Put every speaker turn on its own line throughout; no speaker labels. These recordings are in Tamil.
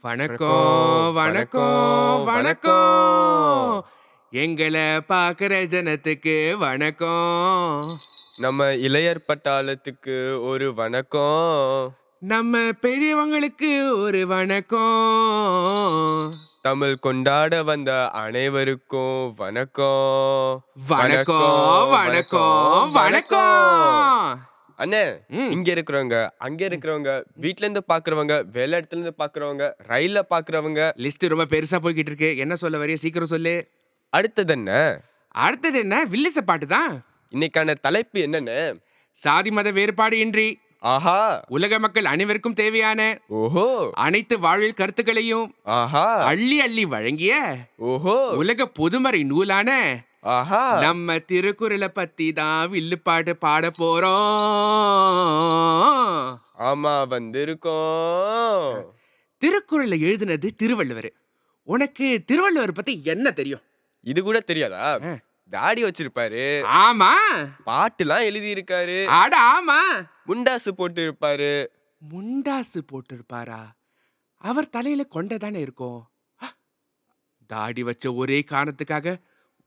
வணக்கம் வணக்கம். வணக்கம் எங்களை பார்க்குற ஜனத்துக்கு வணக்கம்.
நம்ம இளையர் பட்டாளத்துக்கு ஒரு வணக்கம்.
நம்ம பெரியவங்களுக்கு ஒரு வணக்கம்.
தமிழ் கொண்டாட வந்த அனைவருக்கும் வணக்கம்
வணக்கம் வணக்கம். வணக்கம்.
அண்ணே இங்க இருக்கிறவங்க அங்க இருக்கிறவங்க வீட்ல இருந்து பாக்குறவங்க வேலை இடத்துல இருந்து பாக்குறவங்க ரயில்ல பாக்குறவங்க.
லிஸ்ட் ரொம்ப பெருசா போய்கிட்டு இருக்கு. என்ன சொல்ல வரைய? சீக்கிரம் சொல்லு.
அடுத்தது என்ன?
அடுத்தது என்ன? வில்லிச பாட்டு தான்.
இன்னைக்கான தலைப்பு என்னன்னு?
சாதி மத வேறுபாடு இன்றி.
ஆஹா.
உலக மக்கள் அனைவருக்கும் தேவையான
ஓஹோ.
அனைத்து வாழ்வில் கருத்துக்களையும்
ஆஹா.
அள்ளி அள்ளி வழங்கிய
ஓஹோ.
உலக பொதுமறை நூலான நம்ம திருக்குறளை பத்தி தான் வில்லுப்பாட்டு பாட போறோம்.
ஆமா வந்திருக்கோம்.
திருக்குறளை எழுதினது திருவள்ளுவர். உனக்கு திருவள்ளுவர் பத்தி என்ன தெரியும்?
இது கூட தெரியாதா. தாடி வச்சிருப்பாரு.
ஆமா.
பாட்டுலாம் எழுதி இருக்காரு
அட ஆமா.
முண்டாசு போட்டு இருப்பாரு
முண்டாசு போட்டிருப்பாரா? அவர் தலையில கொண்டை தானே இருக்கும்! தாடி வச்ச ஒரே காரணத்துக்காக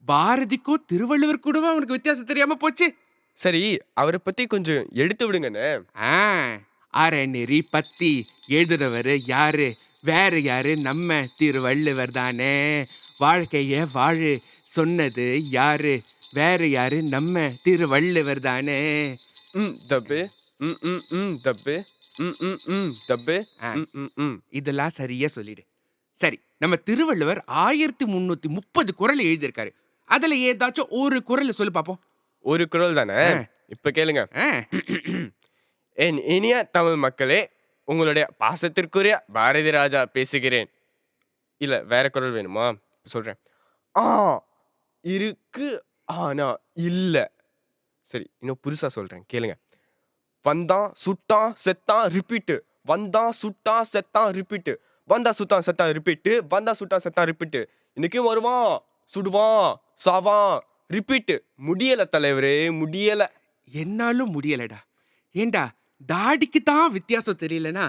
பாரதிக்கும் திருவள்ளுவர் கூடவும் அவனுக்கு வித்தியாசம் தெரியாம போச்சு?
சரி அவரை பத்தி கொஞ்சம் எடுத்து விடுங்கண்ணே.
ஆ அறநெறி பத்தி எழுதுறவர் யாரு? வேற யாரு? நம்ம திருவள்ளுவர் தானே. வாழ்க்கைய வாழு சொன்னது யாரு? வேற யாரு? நம்ம திருவள்ளுவர் தானே.
ம் தப்பு. ம் ம் ம் தப்பு. ம் ம் ம் தப்பு. ம் ம்
இதெல்லாம் சரியா சொல்லிடு. சரி நம்ம திருவள்ளுவர் ஆயிரத்தி முன்னூத்தி முப்பது குறள் எழுதியிருக்காரு. அதுல ஏதாச்சும் ஒரு குறள் சொல்லு பாப்போம்.
ஒரு குரல் தானே. இப்ப கேளுங்க. என் இனிய தமிழ் மக்களே உங்களுடைய பாசத்திற்குரிய பாரதி ராஜா பேசுகிறேன். இல்ல வேற குரல் வேணுமா? சொல்றேன். ஆ இருக்கு ஆனா இல்ல. சரி இன்னும் புதுசா சொல்றேன். கேளுங்க. வந்தான் சுட்டான் செத்தான் ரிப்பீட்டு. வந்தான் சுட்டான் செத்தான் ரிப்பீட்டு. வந்தா சுட்டான் செத்தான் ரிப்பீட்டு. வந்தா சுட்டான் செத்தான் ரிப்பீட்டு. இன்னைக்கும் வருவான். சுடுவான் சாவான். ரிப்பீட்டு முடியல தலைவரே முடியல.
என்னாலும் முடியலடா. ஏண்டா தாடிக்கு தான் வித்தியாசம் தெரியலனா?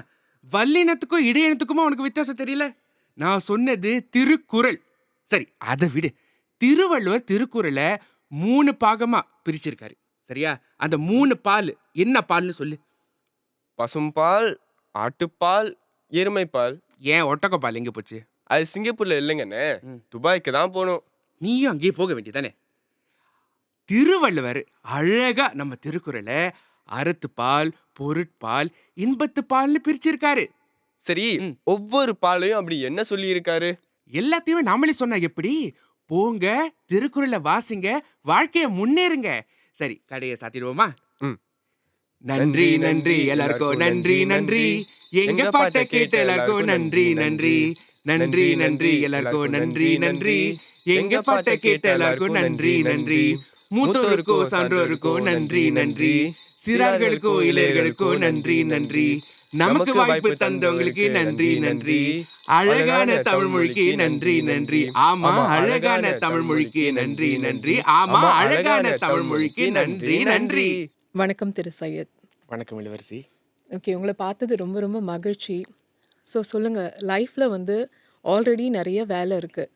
வல்லினத்துக்கும் இடையினத்துக்குமா உனக்கு வித்தியாசம் தெரியல? நான் சொன்னது திருக்குறள். சரி அதை விடு. திருவள்ளுவர் திருக்குறளை மூணு பாகமா பிரிச்சிருக்காரு. சரியா? அந்த மூணு பால். என்ன பால்னு சொல்லு.
பசும்பால் ஆட்டுப்பால் எருமைப்பால்.
ஏன் ஒட்டக்க பால் எங்க போச்சு?
அது சிங்கப்பூர்ல இல்லைங்கண்ணே. துபாய்க்கு தான் போகணும்
நீயும் அங்கேயே போக வேண்டியதானே திருவள்ளுவர் அழகா நம்ம திருக்குறளை அறத்துப்பால் பொருட்பால் இன்பத்துப்பால்னு பிரிச்சிருக்காரு.
சரி. ஒவ்வொரு பாலையும் அப்படி என்ன சொல்லி இருக்காரு
எல்லாத்தையுமே நாமளே சொன்னா எப்படி? போங்க திருக்குறளை வாசிங்க வாழ்க்கைய முன்னேறுங்க. சரி கடையை சாத்திடுவோமா. நன்றி நன்றி எல்லாருக்கும் நன்றி நன்றி எங்க பாட்டை கேட்ட எல்லாருக்கும் நன்றி நன்றி நன்றி. நன்றி. எல்லாருக்கும் நன்றி. நன்றி. எங்க பாட்டை கேட்ட எல்லாருக்கும் நன்றி நன்றி மூத்தோருக்கும் சான்றோருக்கும் நன்றி நன்றி சிறார்களுக்கும் இளையர்களுக்கும் நன்றி நன்றி நமக்கு வாய்ப்பு தந்தவங்களுக்கு நன்றி நன்றி அழகான தமிழ் மொழிக்கு நன்றி நன்றி ஆமா அழகான தமிழ் மொழிக்கு நன்றி நன்றி ஆமா அழகான தமிழ் மொழிக்கு நன்றி நன்றி.
வணக்கம் திரு சையத்.
வணக்கம் இளவரசி.
ஓகே உங்களை பார்த்தது ரொம்ப ரொம்ப மகிழ்ச்சி. ஸோ சொல்லுங்கள் லைஃப்பில் வந்து ஆல்ரெடி நிறைய வேலை இருக்குது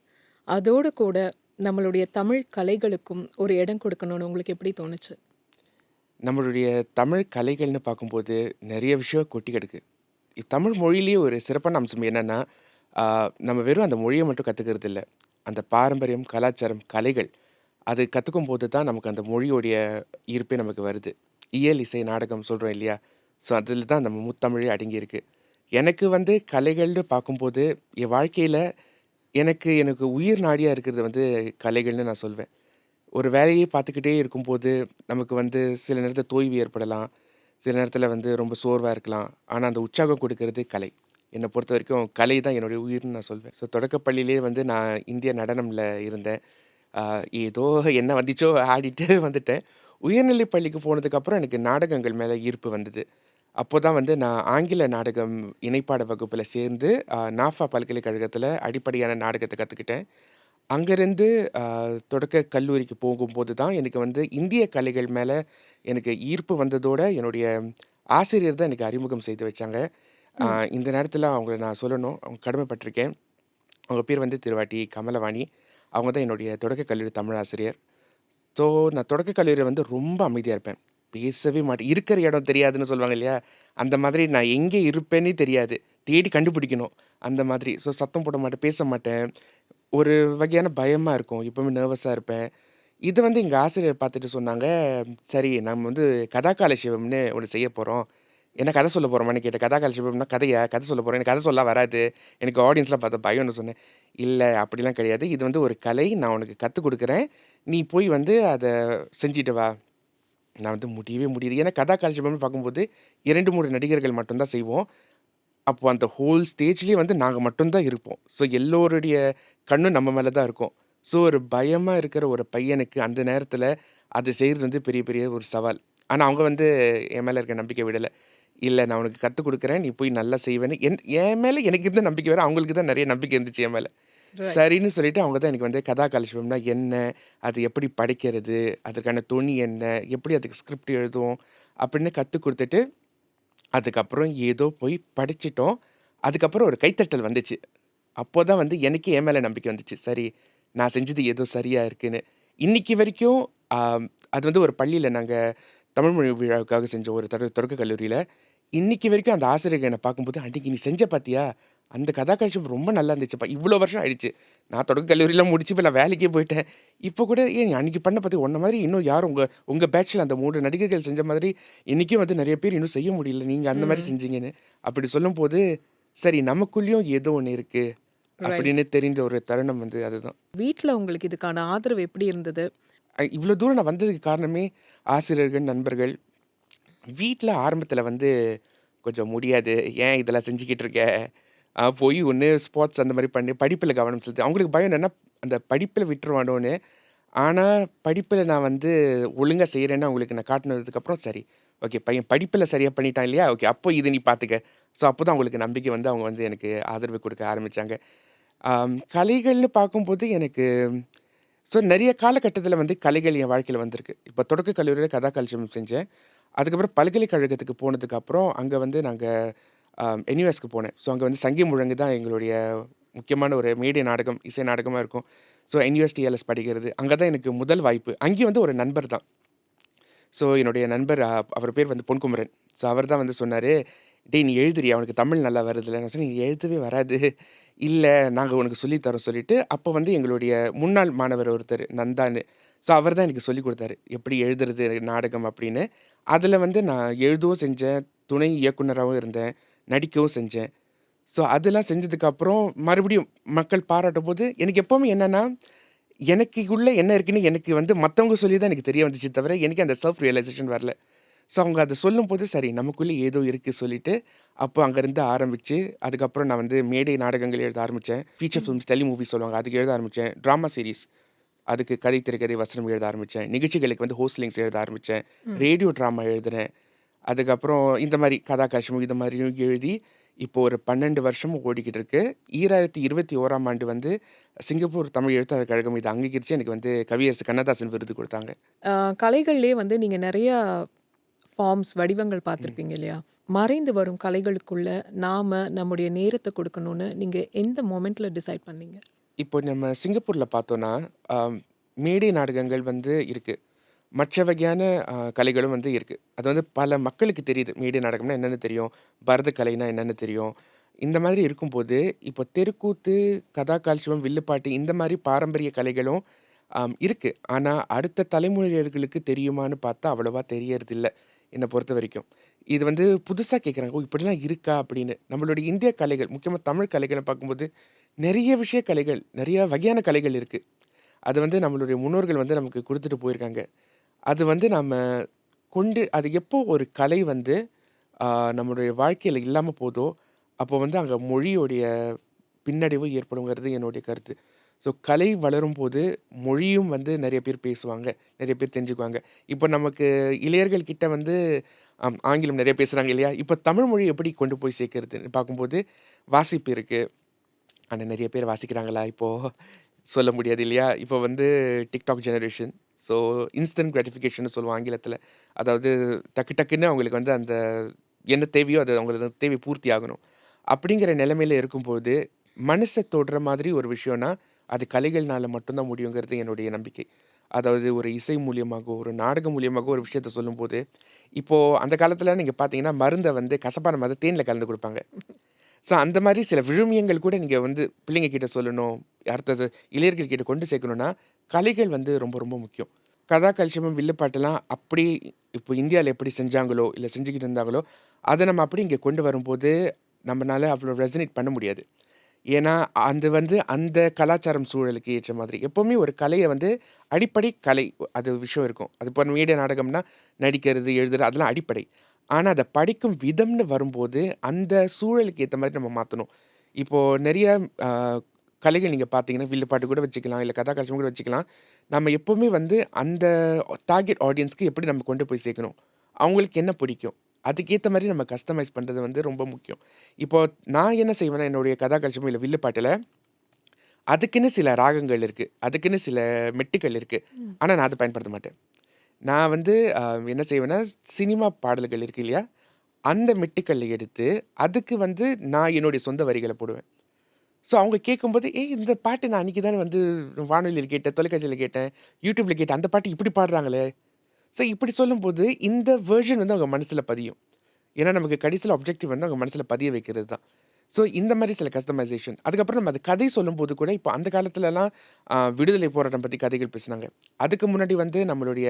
அதோடு கூட நம்மளுடைய தமிழ் கலைகளுக்கும் ஒரு இடம் கொடுக்கணும்னு உங்களுக்கு எப்படி தோணுச்சு?
நம்மளுடைய தமிழ் கலைகள்னு பார்க்கும்போது நிறைய விஷயம் கொட்டி கிடக்கு. தமிழ் மொழியிலேயே ஒரு சிறப்பான அம்சம் என்னென்னா நம்ம வெறும் அந்த மொழியை மட்டும் கற்றுக்கிறது இல்லை. அந்த பாரம்பரியம் கலாச்சாரம் கலைகள் அது கற்றுக்கும் போது தான் நமக்கு அந்த மொழியோடைய ஈர்ப்பே நமக்கு வருது. இயல் இசை நாடகம் சொல்கிறோம் இல்லையா? ஸோ அதில் தான் நம்ம முத்தமிழே அடங்கியிருக்கு. எனக்கு வந்து கலைகள்னு பார்க்கும்போது என் வாழ்க்கையில் எனக்கு எனக்கு உயிர் நாடியாக இருக்கிறது வந்து கலைகள்னு நான் சொல்வேன். ஒரு வேலையை பார்த்துக்கிட்டே இருக்கும்போது நமக்கு வந்து சில நேரத்தில் தோய்வு ஏற்படலாம். சில நேரத்தில் வந்து ரொம்ப சோர்வாக இருக்கலாம். ஆனால் அந்த உற்சாகம் கொடுக்கறது கலை. என்னை பொறுத்த வரைக்கும் கலை தான் என்னுடைய உயிர்னு நான் சொல்வேன். ஸோ தொடக்கப்பள்ளியிலே வந்து நான் இந்திய நடனமில் இருந்தேன். ஏதோ என்ன வந்துச்சோ ஆடிட்டு வந்துட்டேன். உயர்நிலை பள்ளிக்கு போனதுக்கப்புறம் எனக்கு நாடகங்கள் மேலே ஈர்ப்பு வந்தது. அப்போ தான் வந்து நான் ஆங்கில நாடகம் இணைப்பாட வகுப்பில் சேர்ந்து நாஃபா பல்கலைக்கழகத்தில் அடிப்படையான நாடகத்தை கற்றுக்கிட்டேன் அங்கேருந்து தொடக்க கல்லூரிக்கு போகும்போது தான் எனக்கு வந்து இந்திய கலைகள் மேலே எனக்கு ஈர்ப்பு வந்ததோட என்னுடைய ஆசிரியர் தான் எனக்கு அறிமுகம் செய்து வச்சாங்க. இந்த நேரத்தில் அவங்கள நான் சொல்லணும். அவங்க கடமைப்பட்டிருக்கேன். அவங்க பேர் வந்து திருவாட்டி கமலவாணி. அவங்க தான் என்னுடைய தொடக்க கல்லூரி தமிழ் ஆசிரியர் ஸோ நான் தொடக்க கல்லூரியில் வந்து ரொம்ப அமைதியாக இருப்பேன். பேசவே மாட்டேன். இருக்கிற இடம் தெரியாதுன்னு சொல்லுவாங்க இல்லையா? அந்த மாதிரி நான் எங்கே இருப்பேன்னே தெரியாது. தேடி கண்டுபிடிக்கணும். அந்த மாதிரி. ஸோ சத்தம் போட மாட்டேன் பேச மாட்டேன். ஒரு வகையான பயமாக இருக்கும். எப்பவுமே நர்வஸாக இருப்பேன். இதை வந்து எங்கள் ஆசிரியர் பார்த்துட்டு சொன்னாங்க சரி நம்ம வந்து கதாகால சிவம்னு ஒன்று செய்ய போகிறோம் என்ன கதை சொல்ல போகிறோமான்னு கேட்டேன். கதாகால சிவம்னா கதையா? கதை சொல்ல போகிறேன் எனக்கு கதை சொல்ல வராது. எனக்கு ஆடியன்ஸ்லாம் பார்த்த பயம்னு சொன்னேன். இல்லை அப்படிலாம் கிடையாது. இது வந்து ஒரு கலை. நான் உனக்கு கற்றுக் கொடுக்குறேன். நீ போய் வந்து அதை செஞ்சுட்டு வா. நான் வந்து முடியவே முடியுது ஏன்னா கதா காலட்சேபம்னு பார்க்கும்போது இரண்டு மூணு நடிகர்கள் மட்டும்தான் செய்வோம். அப்போது அந்த ஹோல் ஸ்டேஜ்லேயே வந்து நாங்கள் மட்டும்தான் இருப்போம். ஸோ எல்லோருடைய கண்ணும் நம்ம மேலே தான் இருக்கும். ஸோ ஒரு பயமாக இருக்கிற ஒரு பையனுக்கு அந்த நேரத்தில் அது செய்கிறது வந்து பெரிய பெரிய ஒரு சவால். ஆனால் அவங்க வந்து என் மேலே இருக்க நம்பிக்கை விடலை. இல்லை நான் உனக்கு கற்றுக் கொடுக்குறேன். நீ போய் நல்லா செய்வேன்னு. என் என் மேலே எனக்கு இருந்த நம்பிக்கை வேறு அவங்களுக்கு தான் நிறைய நம்பிக்கை இருந்துச்சு என் மேலே. சரின்னு சொல்லிட்டு அவங்க தான் எனக்கு வந்து கதா காலட்சேபம்னா என்ன அது எப்படி படிக்கிறது அதற்கான துணி என்ன எப்படி அதுக்கு ஸ்கிரிப்ட் எழுதுவோம் அப்படின்னு கற்றுக் கொடுத்துட்டு அதுக்கப்புறம் ஏதோ போய் படிச்சிட்டோம். அதுக்கப்புறம் ஒரு கைத்தட்டல் வந்துச்சு. அப்போ தான் வந்து எனக்கு என் மேலே நம்பிக்கை வந்துச்சு. சரி நான் செஞ்சது ஏதோ சரியாக இருக்குன்னு. இன்னைக்கு வரைக்கும் அது வந்து ஒரு பள்ளியில் நாங்கள் தமிழ் மொழி விழாவுக்காக செஞ்ச ஒரு தொடக்க கல்லூரியில் இன்னைக்கு வரைக்கும் அந்த ஆசிரியர் என்னை பார்க்கும்போது அன்றைக்கி நீ செஞ்ச பார்த்தியா அந்த கதாகாட்சியம் ரொம்ப நல்லா இருந்துச்சுப்பா. இவ்வளோ வருஷம் ஆயிடுச்சு. நான் தொடக்க கல்லூரியில் முடிச்சு இப்போ நான் வேலைக்கே போயிட்டேன். இப்போ கூட ஏன் நீ அன்னைக்கு பண்ண பார்த்து உன்ன மாதிரி இன்னும் யாரும் உங்கள் உங்கள் பேட்சில் அந்த மூணு நடிகர்கள் செஞ்ச மாதிரி இன்றைக்கும் வந்து நிறைய பேர் இன்னும் செய்ய முடியல. நீங்கள் அந்த மாதிரி. செஞ்சீங்கன்னு. அப்படி சொல்லும்போது சரி நமக்குள்ளேயும் ஏதோ ஒன்று இருக்குது அப்படின்னு தெரிந்த ஒரு தருணம் வந்து அதுதான்.
வீட்டில் உங்களுக்கு இதுக்கான ஆதரவு எப்படி இருந்தது?
இவ்வளோ தூரம் நான் வந்ததுக்கு காரணமே ஆசிரியர்கள் நண்பர்கள். வீட்டில் ஆரம்பத்தில் வந்து கொஞ்சம் முடியாது. ஏன் இதெல்லாம் செஞ்சுக்கிட்டு இருக்க? போய் ஒன்று ஸ்போர்ட்ஸ் அந்த மாதிரி பண்ணி படிப்பில் கவனம் செலுத்து அவங்களுக்கு பயம் என்னென்னா அந்த படிப்பில் விட்டுருவானோன்னு. ஆனால் படிப்பில் நான் வந்து ஒழுங்காக செய்கிறேன்னு அவங்களுக்கு நான் காட்டினதுக்கப்புறம் சரி ஓகே பையன் படிப்பில் சரியாக பண்ணிட்டான் இல்லையா? ஓகே அப்போ இது நீ பார்த்துக்க ஸோ அப்போ தான் அவங்களுக்கு நம்பிக்கை வந்து அவங்க வந்து எனக்கு ஆதரவு கொடுக்க ஆரம்பித்தாங்க கலைகள்னு பார்க்கும்போது எனக்கு ஸோ நிறைய காலகட்டத்தில் வந்து கலைகள் என் வாழ்க்கையில் வந்திருக்கு. இப்போ தொடக்க கல்லூரியில் கதா கல்ச்சரம் செஞ்சேன். அதுக்கப்புறம் பல்கலைக்கழகத்துக்கு போனதுக்கப்புறம் அங்கே வந்து நாங்கள் என்யூஎஸ்க்கு போனேன். ஸோ அங்கே வந்து சங்கி முழங்கு தான் எங்களுடைய முக்கியமான ஒரு மீடிய நாடகம் இசை நாடகமாக இருக்கும். ஸோ என்யூஎஸ்டிஎல்எஸ் படிக்கிறது. அங்கே தான் எனக்கு முதல் வாய்ப்பு. அங்கேயும் வந்து ஒரு நண்பர் தான். ஸோ என்னுடைய நண்பர் அவர் பேர் வந்து பொன்குமரன். ஸோ அவர் தான் வந்து சொன்னார் டே நீ எழுதுறியா? அவனுக்கு தமிழ் நல்லா வருதுல்ல நான் சொன்னேன் "நீ எழுதவே வராது. இல்லை நாங்கள் உனக்கு சொல்லித் தரோம் சொல்லிட்டு அப்போ வந்து எங்களுடைய முன்னாள் மாணவர் ஒருத்தர் நந்தான்னு. ஸோ அவர் தான் எனக்கு சொல்லிக் கொடுத்தாரு எப்படி எழுதுறது நாடகம்? அப்படின்னு. அதில் வந்து நான் எழுதவும் செஞ்சேன் துணை இயக்குனராகவும் இருந்தேன். நடிக்கவும் செஞ்சேன். ஸோ அதெல்லாம் செஞ்சதுக்கப்புறம் மறுபடியும் மக்கள் பாராட்டும் போது எனக்கு எப்போவுமே என்னென்னா எனக்கு உள்ள என்ன இருக்குன்னு எனக்கு வந்து மற்றவங்க சொல்லி தான் எனக்கு தெரிய வந்துச்சு தவிர எனக்கு அந்த செல்ஃப் ரியலைசேஷன் வரல. ஸோ அவங்க அதை சொல்லும்போது சரி நமக்குள்ளே ஏதோ இருக்குது சொல்லிட்டு அப்போ அங்கேருந்து ஆரம்பித்து அதுக்கப்புறம் நான் வந்து மேடை நாடகங்கள் எழுத ஆரம்பித்தேன் ஃபீச்சர் ஃபிலிம்ஸ் டெலி மூவிஸ் சொல்லுவாங்க அதுக்கு எழுத ஆரம்பித்தேன் ட்ராமா சீரிஸ் அதுக்கு கதை திரைக்கதை வசனம் எழுத ஆரம்பித்தேன் நிகழ்ச்சிகளுக்கு வந்து ஹோஸ்லிங்ஸ் எழுத ஆரம்பித்தேன். ரேடியோ ட்ராமா எழுதுனேன் அதுக்கப்புறம் இந்த மாதிரி கதா காட்சியம் இது மாதிரியும் எழுதி இப்போ ஒரு பன்னெண்டு வருஷம் ஓடிக்கிட்டு இருக்கு. ஈராயிரத்தி இருபத்தி ஓராம் ஆண்டு வந்து சிங்கப்பூர் தமிழ் எழுத்தாளர் கழகம் இது அங்கீகரித்து எனக்கு வந்து கவியரசு கண்ணதாசன் விருது கொடுத்தாங்க.
கலைகள்லேயே வந்து நீங்கள் நிறையா ஃபார்ம்ஸ் வடிவங்கள் பார்த்துருப்பீங்க இல்லையா? மறைந்து வரும் கலைகளுக்குள்ள நாம நம்முடைய நேரத்தை கொடுக்கணும்னு நீங்கள் எந்த மொமெண்ட்டில் டிசைட் பண்ணீங்க?
இப்போ நம்ம சிங்கப்பூரில் பார்த்தோன்னா மேடை நாடகங்கள் வந்து இருக்குது மற்ற வகையான கலைகளும் வந்து இருக்குது அது வந்து பல மக்களுக்கு தெரியுது. மேடை நாடகம்னா என்னென்னு தெரியும். பரத கலைனா என்னென்னு தெரியும். இந்த மாதிரி இருக்கும்போது இப்போ தெருக்கூத்து கதா கால்சியம் வில்லுப்பாட்டு இந்த மாதிரி பாரம்பரிய கலைகளும் இருக்குது ஆனால் அடுத்த தலைமுறையர்களுக்கு தெரியுமான்னு பார்த்தா அவ்வளோவா தெரியறதில்ல என்னை பொறுத்த வரைக்கும். இது வந்து புதுசாக கேட்குறாங்க ஓ இப்படிலாம் இருக்கா அப்படின்னு. நம்மளுடைய இந்திய கலைகள் முக்கியமாக தமிழ் கலைகளை பார்க்கும்போது நிறைய விஷய கலைகள் நிறைய வகையான கலைகள் இருக்குது அது வந்து நம்மளுடைய முன்னோர்கள் வந்து நமக்கு கொடுத்துட்டு போயிருக்காங்க. அது வந்து நம்ம கொண்டு அது எப்போ ஒரு கலை வந்து நம்மளுடைய வாழ்க்கையில் இல்லாமல் போதோ அப்போ வந்து அங்கே மொழியோடைய பின்னடைவு ஏற்படுங்கிறது என்னுடைய கருத்து. ஸோ கலை வளரும் போது மொழியும் வந்து நிறைய பேர் பேசுவாங்க நிறைய பேர் தெரிஞ்சுக்குவாங்க. இப்போ நமக்கு இளையர்கள் கிட்ட வந்து ஆம், ஆங்கிலம் நிறைய பேசுகிறாங்க இல்லையா? இப்போ தமிழ் மொழி எப்படி கொண்டு போய் சேர்க்கறதுன்னு பார்க்கும்போது வாசிப்பு இருக்குது ஆனால் நிறைய பேர் வாசிக்கிறாங்களா இப்போது சொல்ல முடியாது இல்லையா? இப்போ வந்து TikTok generation so instant gratification சொல்லுவோம் ஆங்கிலத்தில். அதாவது டக்கு டக்குன்னு அவங்களுக்கு வந்து அந்த என்ன தேவையோ அது அவங்களுக்கு தேவை பூர்த்தி ஆகணும். அப்படிங்கிற நிலைமையில் இருக்கும்போது மனசை தொடுற மாதிரி ஒரு விஷயம்னா அது கலைகள்னால மட்டும்தான் முடியுங்கிறது என்னுடைய நம்பிக்கை. அதாவது ஒரு இசை மூலியமாகவோ ஒரு நாடகம் மூலியமாகவோ ஒரு விஷயத்த சொல்லும்போது இப்போது அந்த காலத்தில் நீங்கள் பார்த்தீங்கன்னா மருந்தை வந்து கசப்பான மருந்து தேனில் கலந்து கொடுப்பாங்க. ஸோ அந்த மாதிரி சில விழுமியங்கள் கூட நீங்கள் வந்து பிள்ளைங்க கிட்ட சொல்லணும் அடுத்தது இளையர்கள் கிட்ட கொண்டு சேர்க்கணும்னா கலைகள் வந்து ரொம்ப ரொம்ப முக்கியம். கதா கல்ச்சமம் வில்லுப்பாட்டெல்லாம் அப்படி இப்போ இந்தியாவில் எப்படி செஞ்சாங்களோ இல்லை செஞ்சுக்கிட்டு இருந்தாங்களோ அதை நம்ம அப்படி இங்கே கொண்டு வரும்போது நம்மளால அவ்வளோ ரெசனேட் பண்ண முடியாது. ஏன்னா அது வந்து அந்த கலாச்சாரம் சூழலுக்கு ஏற்ற மாதிரி. எப்போவுமே ஒரு கலையை வந்து அடிப்படை கலை அது விஷயம் இருக்கும். அது இப்போ மீடிய நாடகம்னா நடிக்கிறது எழுதுறது அதெல்லாம் அடிப்படை. ஆனால் அதை படிக்கும் விதம்னு வரும்போது அந்த சூழலுக்கு ஏற்ற மாதிரி நம்ம மாற்றணும் இப்போது நிறைய கலைகள் நீங்கள் பார்த்தீங்கன்னா வில்லுப்பாட்டு கூட வச்சுக்கலாம் இல்லை கதா கல்ச்சம் கூட வச்சுக்கலாம். நம்ம எப்போவுமே வந்து அந்த டார்கெட் ஆடியன்ஸ்க்கு எப்படி நம்ம கொண்டு போய் சேர்க்கணும்? அவங்களுக்கு என்ன பிடிக்கும்? அதுக்கேற்ற மாதிரி நம்ம கஸ்டமைஸ் பண்ணுறது வந்து ரொம்ப முக்கியம். இப்போ நான் என்ன செய்வேன்னா என்னுடைய கதா கல்ச்சம் இல்லை வில்லுப்பாட்டில் அதுக்குன்னு சில ராகங்கள் இருக்குது அதுக்குன்னு சில மெட்டுக்கள் இருக்குது ஆனால் நான் அதை பயன்படுத்த மாட்டேன். நான் வந்து என்ன செய்வேன்னா சினிமா பாடல்கள் இருக்கு இல்லையா? அந்த மெட்டுக்களை எடுத்து அதுக்கு வந்து நான் என்னுடைய சொந்த வரிகளை போடுவேன். ஸோ அவங்க கேட்கும்போது ஏய் இந்த பாட்டு நான் அன்றைக்கி தானே வந்து வானொலியில் கேட்டேன் தொலைக்காட்சியில் கேட்டேன் யூடியூப்பில் கேட்டேன் அந்த பாட்டு இப்படி பாடுறாங்களே? ஸோ இப்படி சொல்லும்போது இந்த வேர்ஷன் வந்து அவங்க மனசில் பதியும். ஏன்னா நமக்கு கடைசியில் ஆப்ஜெக்டிவ் வந்து அவங்க மனசில் பதிய வைக்கிறது தான். ஸோ இந்த மாதிரி சில கஸ்டமைசேஷன் அதுக்கப்புறம் நம்ம அது கதை சொல்லும்போது கூட இப்போ அந்த காலத்துலலாம் விடுதலை போராட்டம் பற்றி கதைகள் பேசினாங்க. அதுக்கு முன்னாடி வந்து நம்மளுடைய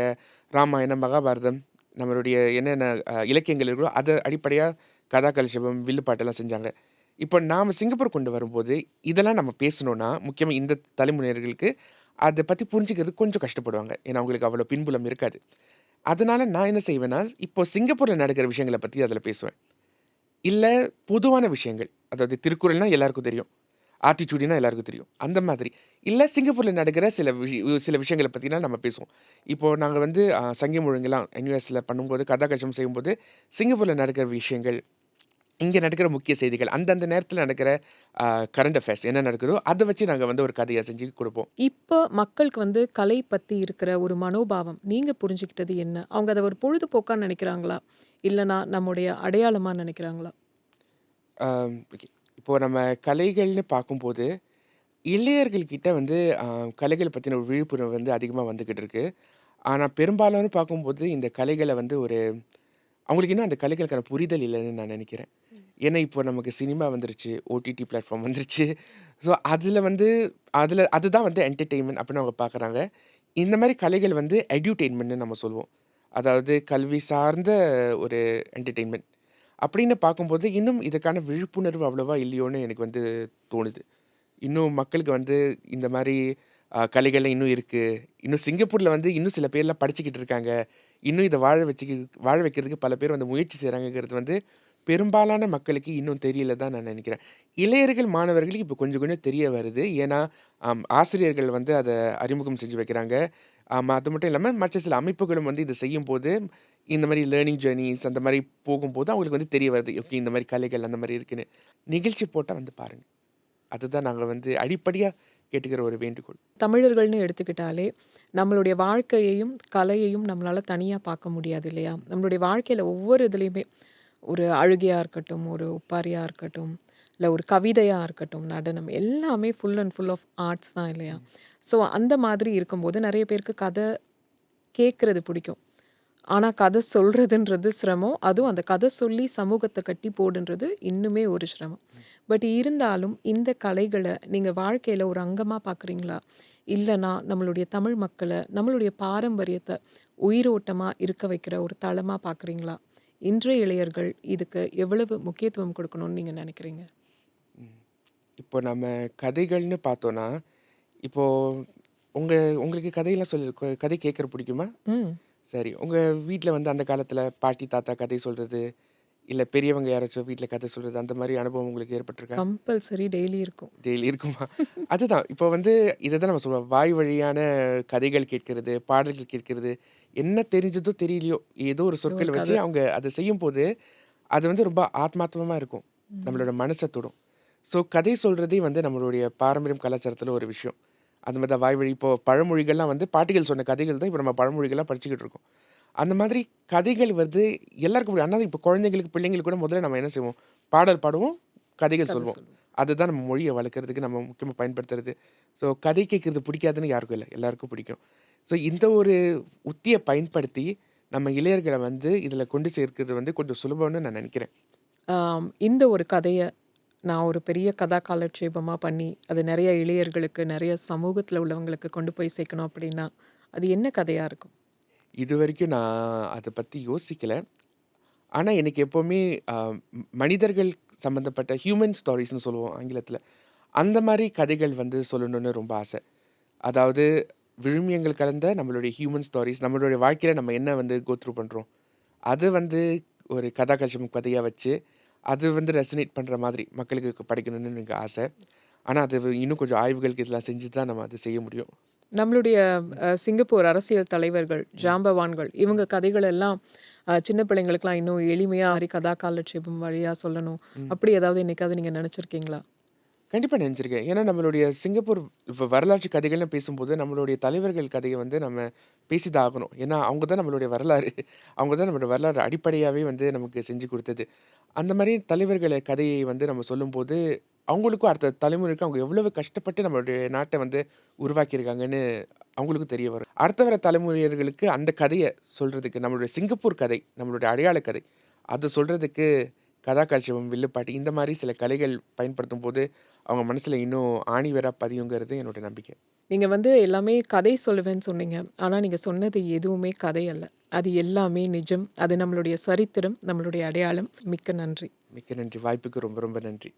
ராமாயணம் மகாபாரதம் நம்மளுடைய என்னென்ன இலக்கியங்கள் இருக்கோ அதை அடிப்படையாக கதா கலிஷபம் வில்லுப்பாட்டெல்லாம் செஞ்சாங்க. இப்போ நாம் சிங்கப்பூர் கொண்டு வரும்போது இதெல்லாம் நம்ம பேசணுன்னா முக்கியமாக இந்த தலைமுறையர்களுக்கு அதை பற்றி புரிஞ்சுக்கிறது கொஞ்சம் கஷ்டப்படுவாங்க. ஏன்னா அவங்களுக்கு அவ்வளோ பின்புலம் இருக்காது. அதனால் நான் என்ன செய்வேன்னா இப்போ சிங்கப்பூரில் நடக்கிற விஷயங்களை பற்றி அதில் பேசுவேன். இல்லை பொதுவான விஷயங்கள். அதாவது திருக்குறள்னால் எல்லாருக்கும் தெரியும். ஆத்திச்சூடினா எல்லாருக்கும் தெரியும். அந்த மாதிரி. இல்லை சிங்கப்பூரில் நடக்கிற சில விஷய சில விஷயங்களை பற்றினா நம்ம பேசுவோம். இப்போது நாங்கள் வந்து சங்கம் ஒழுங்கெல்லாம் என்யூஎஸில் பண்ணும்போது கதாகட்சம் செய்யும்போது சிங்கப்பூரில் நடக்கிற விஷயங்கள் இங்கே நடக்கிற முக்கிய செய்திகள் அந்தந்த நேரத்தில் நடக்கிற கரண்ட் அஃபேர்ஸ் என்ன நடக்குதோ அதை வச்சு நாங்கள் வந்து ஒரு கதையை செஞ்சு கொடுப்போம்.
இப்போ மக்களுக்கு வந்து கலை பற்றி இருக்கிற ஒரு மனோபாவம் நீங்கள் புரிஞ்சுக்கிட்டது என்ன? அவங்க அதை ஒரு பொழுதுபோக்கான்னு நினைக்கிறாங்களா? இல்லைனா நம்முடைய அடையாளமாக நினைக்கிறாங்களா?
இப்போது நம்ம கலைகள்னு பார்க்கும்போது இளையர்கள் கிட்ட வந்து கலைகள் பற்றின ஒரு விழிப்புணர்வு வந்து அதிகமாக வந்துக்கிட்டு இருக்கு. ஆனால் பெரும்பாலான பார்க்கும்போது இந்த கலைகளை வந்து ஒரு அவங்களுக்கு இன்னும் அந்த கலைகளுக்கான புரிதல் இல்லைன்னு நான் நினைக்கிறேன். ஏன்னா இப்போ நமக்கு சினிமா வந்துருச்சு ஓடிடி பிளாட்ஃபார்ம் வந்துருச்சு. ஸோ அதில் வந்து அதில் அதுதான் வந்து என்டர்டெயின்மெண்ட் அப்படின்னு அவங்க பார்க்குறாங்க. இந்த மாதிரி கலைகள் வந்து எடியூடெயின்மெண்ட்னு நம்ம சொல்லுவோம் அதாவது கல்வி சார்ந்த ஒரு என்டர்டெயின்மெண்ட் அப்படின்னு பார்க்கும்போது இன்னும் இதுக்கான விழிப்புணர்வு அவ்வளோவா இல்லையோன்னு எனக்கு வந்து தோணுது. இன்னும் மக்களுக்கு வந்து இந்த மாதிரி கலைகள்லாம் இன்னும் இருக்குது இன்னும் சிங்கப்பூரில் வந்து இன்னும் சில பேர்லாம் படிச்சுக்கிட்டு இருக்காங்க. இன்னும் இதை வாழ வச்சு வாழ வைக்கிறதுக்கு பல பேர் வந்து முயற்சி செய்கிறாங்கிறது வந்து பெரும்பாலான மக்களுக்கு இன்னும் தெரியல தான் நான் நினைக்கிறேன். இளையர்கள் மாணவர்களுக்கு இப்போ கொஞ்சம் கொஞ்சம் தெரிய வருது. ஏன்னா ஆசிரியர்கள் வந்து அதை அறிமுகம் செஞ்சு வைக்கிறாங்க. அது மட்டும் இல்லாமல் மற்ற சில அமைப்புகளும் வந்து இதை செய்யும்போது இந்த மாதிரி லேர்னிங் ஜேர்னிஸ் அந்த மாதிரி போகும்போது அவங்களுக்கு வந்து தெரிய வருது ஓகே இந்த மாதிரி கலைகள் அந்த மாதிரி இருக்குன்னு. நிகழ்ச்சி போட்டால் வந்து பாருங்கள் அதுதான் நாங்கள் வந்து அடிப்படையாக கேட்டுக்கிற ஒரு வேண்டுகோள்.
தமிழர்கள்னு எடுத்துக்கிட்டாலே நம்மளுடைய வாழ்க்கையையும் கலையையும் நம்மளால தனியா பார்க்க முடியாது இல்லையா? நம்மளுடைய வாழ்க்கையில ஒவ்வொரு இதுலேயுமே ஒரு அழுகையா இருக்கட்டும் ஒரு ஒப்பாரியா இருக்கட்டும் இல்லை ஒரு கவிதையா இருக்கட்டும் நடனம் எல்லாமே full and full of arts தான் இல்லையா? ஸோ அந்த மாதிரி இருக்கும்போது நிறைய பேருக்கு கதை கேட்குறது பிடிக்கும். ஆனால் கதை சொல்கிறதுன்றது சிரமம். அதுவும் அந்த கதை சொல்லி சமூகத்தை கட்டி போடுன்றது இன்னுமே ஒரு சிரமம். பட் இருந்தாலும் இந்த கலைகளை நீங்கள் வாழ்க்கையில் ஒரு அங்கமாக பார்க்குறீங்களா இல்லைனா நம்மளுடைய தமிழ் மக்களை நம்மளுடைய பாரம்பரியத்தை உயிரோட்டமாக இருக்க வைக்கிற ஒரு தளமாக பார்க்குறீங்களா இன்றைய இளையர்கள் இதுக்கு எவ்வளவு முக்கியத்துவம் கொடுக்கணும்னு நீங்கள் நினைக்கிறீங்க?
இப்போ நம்ம கதைகள்னு பார்த்தோன்னா இப்போ உங்கள் உங்களுக்கு கதையெல்லாம் சொல்லி கதை கேட்குற பிடிக்குமா?
ம்.
சரி உங்கள் வீட்டில் வந்து அந்த காலத்தில் பாட்டி தாத்தா கதை சொல்கிறது இல்லை பெரியவங்க யாராச்சும் வீட்டில் கதை சொல்கிறது அந்த மாதிரி அனுபவம் உங்களுக்கு ஏற்பட்டிருக்கா?
கம்பல்சரி டெய்லி இருக்கும்.
டெய்லி இருக்குமா? அதுதான். இப்போ வந்து இதை தான் நம்ம சொல்லுவோம். வாய் வழியான கதைகள் கேட்கிறது பாடல்கள் கேட்கிறது என்ன தெரிஞ்சதோ தெரியலையோ ஏதோ ஒரு சொற்கள்
ஒரு
வச்சு
கதை.
அவங்க அதை செய்யும் போது அது வந்து ரொம்ப ஆத்மார்த்தமாக இருக்கும். நம்மளோட மனசை தொடும். ஸோ கதை சொல்கிறதே வந்து நம்மளுடைய பாரம்பரியம் கலாச்சாரத்தில் ஒரு விஷயம். அந்த மாதிரி தான் வாய் வழி இப்போ பழமொழிகள்லாம் வந்து பாட்டிகள் சொன்ன கதைகள் தான் இப்போ நம்ம பழமொழிகள்லாம் படிச்சுக்கிட்டு இருக்கோம் அந்த மாதிரி கதைகள் வந்து எல்லாருக்கும் பிடிக்கும். ஆனா இப்போ குழந்தைங்களுக்கு, பிள்ளைங்களுக்கு கூட முதல்ல நம்ம என்ன செய்வோம்? பாடல் பாடுவோம், கதைகள்.
சொல்லுவோம்.
அதுதான் நம்ம மொழிய வளர்க்கறதுக்கு நம்ம முக்கியமா பயன்படுத்துறது. ஸோ கதை கேட்கறது பிடிக்காதுன்னு யாருக்கும் இல்ல. எல்லாருக்கும் பிடிக்கும். ஸோ இந்த ஒரு உத்திய பயன்படுத்தி நம்ம இளையர்கள வந்து இதில கொண்டு சேர்க்கிறது வந்து கொஞ்சம் சுலபம்னு நான் நினைக்கிறேன்.
இந்த ஒரு கதைய நான் ஒரு பெரிய கதா காலட்சேபமாக பண்ணி, அது நிறைய இளையர்களுக்கு, நிறைய சமூகத்தில் உள்ளவங்களுக்கு கொண்டு போய் சேர்க்கணும் அப்படின்னா, அது என்ன கதையாக இருக்கும்?
இது வரைக்கும் நான் அதை பற்றி யோசிக்கலை ஆனால் எனக்கு எப்போவுமே மனிதர்கள் சம்மந்தப்பட்ட ஹியூமன் ஸ்டோரிஸ்னு சொல்லுவோம் ஆங்கிலத்தில் அந்த மாதிரி கதைகள் வந்து சொல்லணும்னு ரொம்ப ஆசை. அதாவது விழுமியங்கள் கலந்த நம்மளுடைய ஹியூமன் ஸ்டோரிஸ் நம்மளுடைய வாழ்க்கையில் நம்ம என்ன வந்து கோத்ரூ பண்ணுறோம் அது வந்து ஒரு கதா காட்சியம் வச்சு, அது வந்து ரெசனேட் பண்ற மாதிரி மக்களுக்கு படைக்கணும்னு எனக்கு ஆசை. ஆனா அது இன்னும் கொஞ்சம் ஆய்வுகள் இதெல்லாம் செஞ்சு தான் நம்ம அத செய்ய முடியும்.
நம்மளுடைய சிங்கப்பூர் அரசியல் தலைவர்கள், ஜாம்பவான்கள் இவங்க கதைகள் எல்லாம் சின்ன பிள்ளைங்களுக்குலாம் இன்னும் எளிமையா மாரி கதா காலட்சேபம் வழியா சொல்லணும். அப்படி ஏதாவது என்னைக்காவது நீங்க நெனச்சிருக்கீங்களா?
கண்டிப்பா நினச்சிருக்கேன் ஏன்னா நம்மளுடைய சிங்கப்பூர் இப்போ வரலாற்று கதைகள்னு பேசும்போது, நம்மளுடைய தலைவர்கள் கதைய வந்து நம்ம பேசி தான் ஆகணும். ஏன்னா அவங்க தான் நம்மளுடைய வரலாறு. அவங்க தான் நம்மளுடைய வரலாறு அடிப்படையாவே வந்து நமக்கு செஞ்சு குடுத்தது. அந்த மாரி தலைவர்கள கதையை வந்து நம்ம சொல்லும்போது, அவங்களுக்கும் அடுத்த தலைமுறைக்கும் அவங்க எவ்வளவு கஷ்டப்பட்டு நம்மளுடைய நாட்ட வந்து உருவாக்கியிருக்காங்கன்னு அவங்களுக்கும் தெரிய வரும். அடுத்த வர தலைமுறையினர்களுக்கு அந்த கதைய சொல்றதுக்கு நம்மளுடைய சிங்கப்பூர் கதை, நம்மளுடைய அடையாள கதை, அத சொல்றதுக்கு கதா காட்சியம், வில்லுப்பாட்டு இந்த மாரி சில கலைகள் பயன்படுத்தும்போது, அவங்க மனசுல இன்னும் ஆணி வேரா பதியுங்கிறது என்னோட நம்பிக்கை.
நீங்க வந்து எல்லாமே கதை சொல்லுவேன்னு சொன்னீங்க. ஆனா நீங்க சொன்னது எதுவுமே கதை அல்ல. அது எல்லாமே நிஜம். அது நம்மளுடைய சரித்திரம், நம்மளுடைய அடையாளம். மிக்க நன்றி.
மிக்க நன்றி. வாய்ப்புக்கு ரொம்ப ரொம்ப நன்றி.